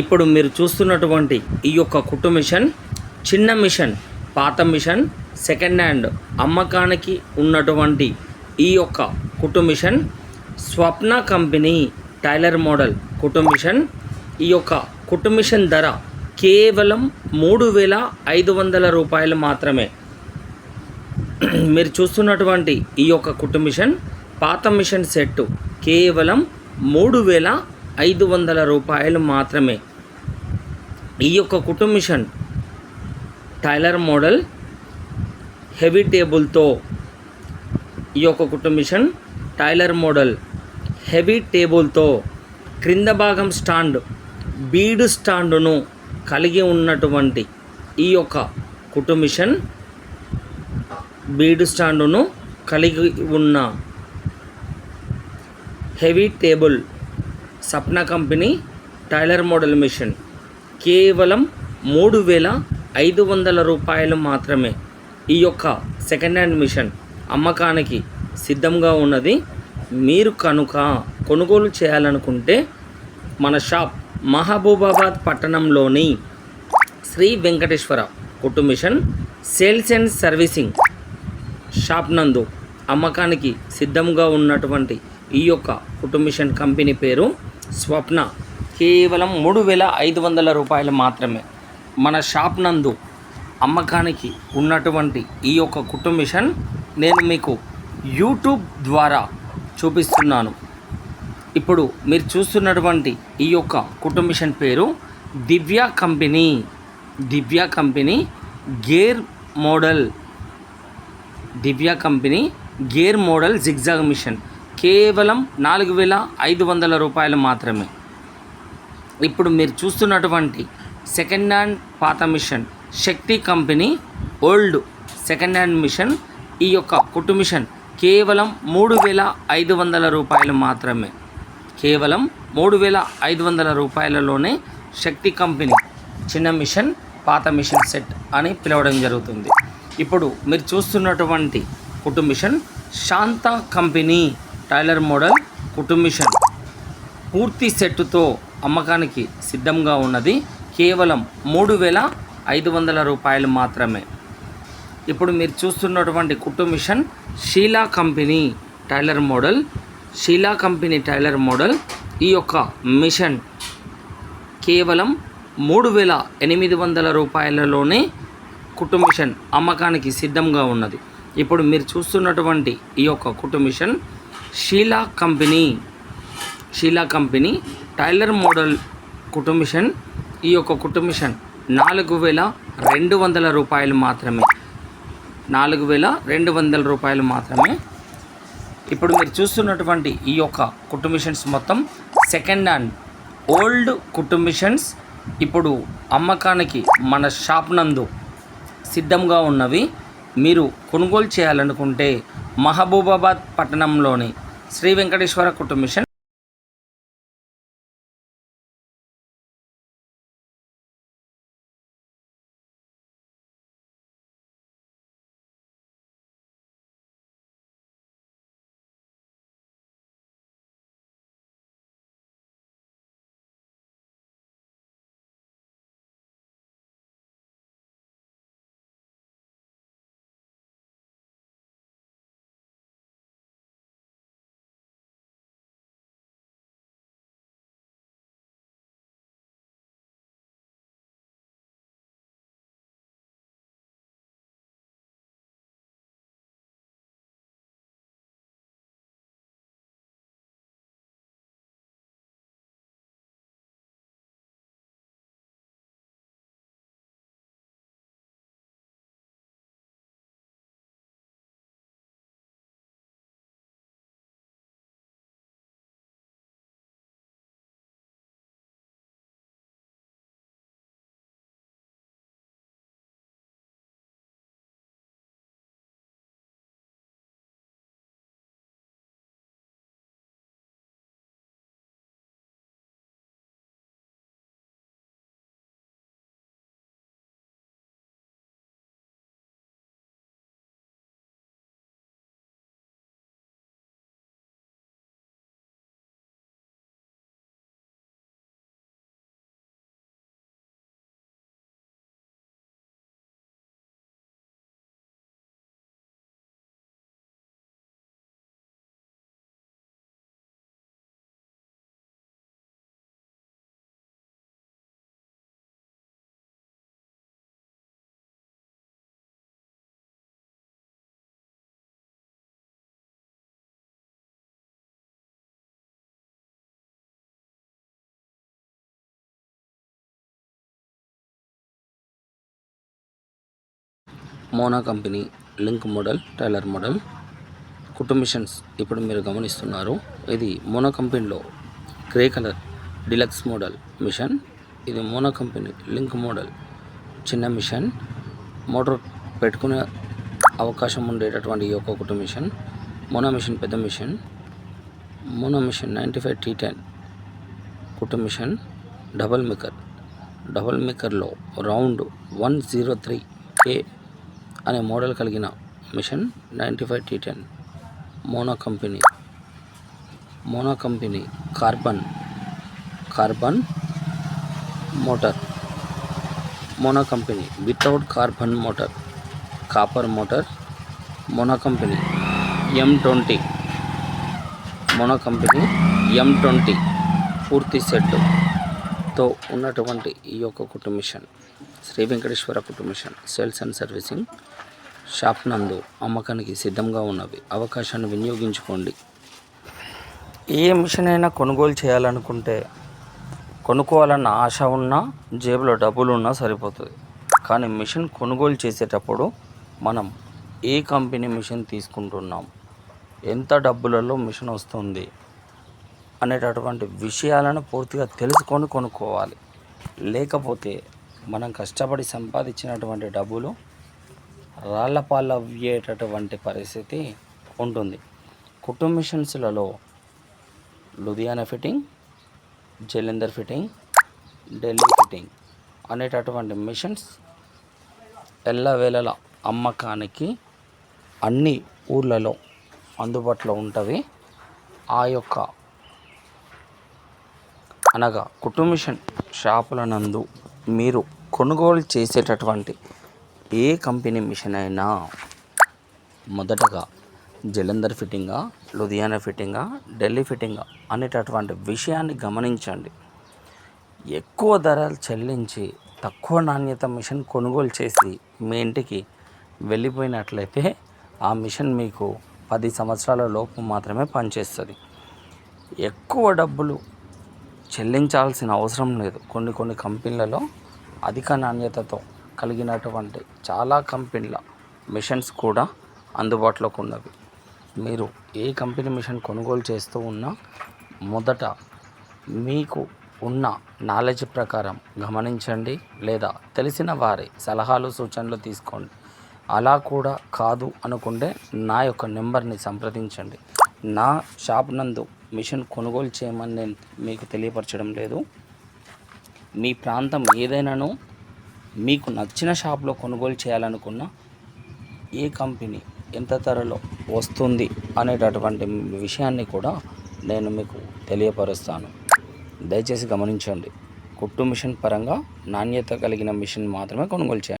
ఇప్పుడు మీరు చూస్తున్నటువంటి ఈ యొక్క కుట్టు మిషన్ చిన్న మిషన్ పాత మిషన్ సెకండ్ హ్యాండ్ అమ్మకానికి ఉన్నటువంటి ఈ యొక్క కుట్టు machine Swapna company tailor model కుట్టు మిషన్. ఈ యొక్క కుట్టు మిషన్ ధర కేవలం మూడు వేల ఐదు వందల రూపాయలు మాత్రమే. మీరు చూస్తున్నటువంటి ఈ యొక్క కుట్టు మిషన్ పాత మిషన్ సెట్టు కేవలం మూడు వేల ఐదు వందల రూపాయలు మాత్రమే. ఈ యొక్క కుటుంబిషన్ టైలర్ మోడల్ హెవీ టేబుల్తో ఈ యొక్క కుటుంబిషన్ టైలర్ మోడల్ హెవీ టేబుల్తో క్రింద భాగం స్టాండ్ బీడ్ స్టాండును కలిగి ఉన్నటువంటి ఈ యొక్క కుటుంబిషన్ బీడు బీడ్ స్టాండును కలిగి ఉన్న heavy table Sapna company tailor model machine. కేవలం మూడు వేల ఐదు వందల రూపాయలు మాత్రమే ఈ యొక్క సెకండ్ హ్యాండ్ మిషన్ అమ్మకానికి సిద్ధంగా ఉన్నది. మీరు కనుక కొనుగోలు చేయాలనుకుంటే మన షాప్ మహబూబాబాద్ పట్టణంలోని శ్రీ వెంకటేశ్వర కుట్టు machine sales and servicing shop నందు అమ్మకానికి సిద్ధంగా ఉన్నటువంటి ఈ యొక్క కుట్టు మిషన్ కంపెనీ పేరు స్వప్న. కేవలం మూడు వేల ఐదు వందల రూపాయలు మాత్రమే. మన షాప్ నందు అమ్మకానికి ఉన్నటువంటి ఈ యొక్క కుట్టు మిషన్ నేను మీకు యూట్యూబ్ ద్వారా చూపిస్తున్నాను. ఇప్పుడు మీరు చూస్తున్నటువంటి ఈ యొక్క కుట్టు మిషన్ పేరు Divya company. Divya company gear model. Divya company gear model zigzag machine. కేవలం నాలుగు వేల ఐదు వందల రూపాయలు మాత్రమే. ఇప్పుడు మీరు చూస్తున్నటువంటి సెకండ్ హ్యాండ్ పాత machine Shakti company old second hand machine ఈ యొక్క కుట్టు మిషన్ కేవలం మూడు వేల ఐదు వందల రూపాయలు మాత్రమే. కేవలం మూడు వేల ఐదు వందల రూపాయలలోనే శక్తి కంపెనీ చిన్న మిషన్ పాత మిషన్ సెట్ అని పిలవడం జరుగుతుంది. ఇప్పుడు మీరు చూస్తున్నటువంటి కుట్టు machine Shanta company. Tailor model కుటుంబిషన్ పూర్తి సెట్టుతో అమ్మకానికి సిద్ధంగా ఉన్నది. కేవలం మూడు వేల ఐదు వందల రూపాయలు మాత్రమే. ఇప్పుడు మీరు చూస్తున్నటువంటి కుటుంబిషన్ Sheela company tailor model. Sheela company tailor model ఈ యొక్క మిషన్ కేవలం మూడు వేల ఎనిమిది వందల రూపాయలలోనే కుటుంబిషన్ అమ్మకానికి సిద్ధంగా ఉన్నది. ఇప్పుడు మీరు చూస్తున్నటువంటి ఈ యొక్క కుటుంబిషన్ Sheela company Sheela company tailor model కుటుంబిషన్ ఈ యొక్క కుటుంబిషన్ నాలుగు వేల రెండు వందల రూపాయలు మాత్రమే. నాలుగు వేల రెండు వందల రూపాయలు మాత్రమే. ఇప్పుడు మీరు చూస్తున్నటువంటి ఈ యొక్క కుటుంబిషన్స్ మొత్తం సెకండ్ హ్యాండ్ ఓల్డ్ కుటుంబిషన్స్ ఇప్పుడు అమ్మకానికి మన షాప్ నందు సిద్ధంగా ఉన్నవి. మీరు కొనుగోలు చేయాలనుకుంటే మహబూబాబాద్ పట్టణంలోని శ్రీ వెంకటేశ్వర కుటుంబ machine. Mona company link model tailor model. కుట్టు మిషన్స్ ఇప్పుడు మీరు గమనిస్తున్నారు. ఇది మోనా కంపెనీలో grey colour deluxe model machine. ఇది మోనా కంపెనీ లింక్ మోడల్ చిన్న మిషన్. మోటార్ పెట్టుకునే అవకాశం ఉండేటటువంటి ఈ యొక్క కుట్టు మిషన్. మోనా మిషన్ పెద్ద machine. Mona machine ninety five T ten కుట్టు machine. Double maker. Double మేకర్లో round one zero three A అనే మోడల్ కలిగిన machine ninety five T ten Mono company. Mono company carbon carbon motor. Mono company without carbon motor copper motor. Mono company M twenty. Mono company M twenty పూర్తి సెట్తో ఉన్నటువంటి ఈ యొక్క కుటుంబ machine. Shri Venkateswara కుటుంబ machine sales and servicing. Shop నందు అమ్మకానికి సిద్ధంగా ఉన్నవి. అవకాశాన్ని వినియోగించుకోండి. ఏ మిషన్ అయినా కొనుగోలు చేయాలనుకుంటే కొనుక్కోవాలన్న ఆశ ఉన్నా జేబులో డబ్బులు ఉన్నా సరిపోతుంది. కానీ మిషన్ కొనుగోలు చేసేటప్పుడు మనం ఏ కంపెనీ మిషన్ తీసుకుంటున్నాం? ఎంత డబ్బులలో మిషన్ వస్తుంది? అనేటటువంటి విషయాలను పూర్తిగా తెలుసుకొని కొనుక్కోవాలి. లేకపోతే మనం కష్టపడి సంపాదించినటువంటి డబ్బులు రాళ్ళపాలు అయ్యేటటువంటి పరిస్థితి ఉంటుంది. కుటుంబ మిషన్స్లలో Ludhiana fitting Jalandhar fitting Delhi fitting అనేటటువంటి మిషన్స్ ఎల్లవేళల అమ్మకానికి అన్ని ఊర్లలో అందుబాటులో ఉంటవి. ఆ యొక్క అనగా కుటుంబ మిషన్ షాపుల నందు మీరు కొనుగోలు చేసేటటువంటి ఏ కంపెనీ మిషన్ అయినా మొదటగా జలంధర్ ఫిట్టింగా లుధియానా ఫిట్టింగా ఢిల్లీ ఫిట్టింగా అనేటటువంటి విషయాన్ని గమనించండి. ఎక్కువ ధరలు చెల్లించి తక్కువ నాణ్యత మిషన్ కొనుగోలు చేసి మీ ఇంటికి వెళ్ళిపోయినట్లయితే ఆ మిషన్ మీకు పది సంవత్సరాల లోపు మాత్రమే పనిచేస్తుంది. ఎక్కువ డబ్బులు చెల్లించాల్సిన అవసరం లేదు. కొన్ని కొన్ని కంపెనీలలో అధిక నాణ్యతతో కలిగినటువంటి చాలా కంపెనీల మిషన్స్ కూడా అందుబాటులోకి ఉన్నవి. మీరు ఏ కంపెనీ మిషన్ కొనుగోలు చేస్తూ ఉన్నా మొదట మీకు ఉన్న నాలెడ్జ్ ప్రకారం గమనించండి లేదా తెలిసిన వారి సలహాలు సూచనలు తీసుకోండి. అలా కూడా కాదు అనుకుంటే నా యొక్క నెంబర్ని సంప్రదించండి. నా షాప్ నందు మిషన్ కొనుగోలు చేయమని నేను మీకు తెలియపరచడం లేదు. మీ ప్రాంతం ఏదైనాను మీకు నచ్చిన షాప్లో కొనుగోలు చేయాలనుకున్న ఏ కంపెనీ ఎంత ధరలో వస్తుంది అనేటటువంటి విషయాన్ని కూడా నేను మీకు తెలియపరుస్తాను. దయచేసి గమనించండి. కుట్టు మిషన్ పరంగా నాణ్యత కలిగిన మిషన్ మాత్రమే కొనుగోలు చేయండి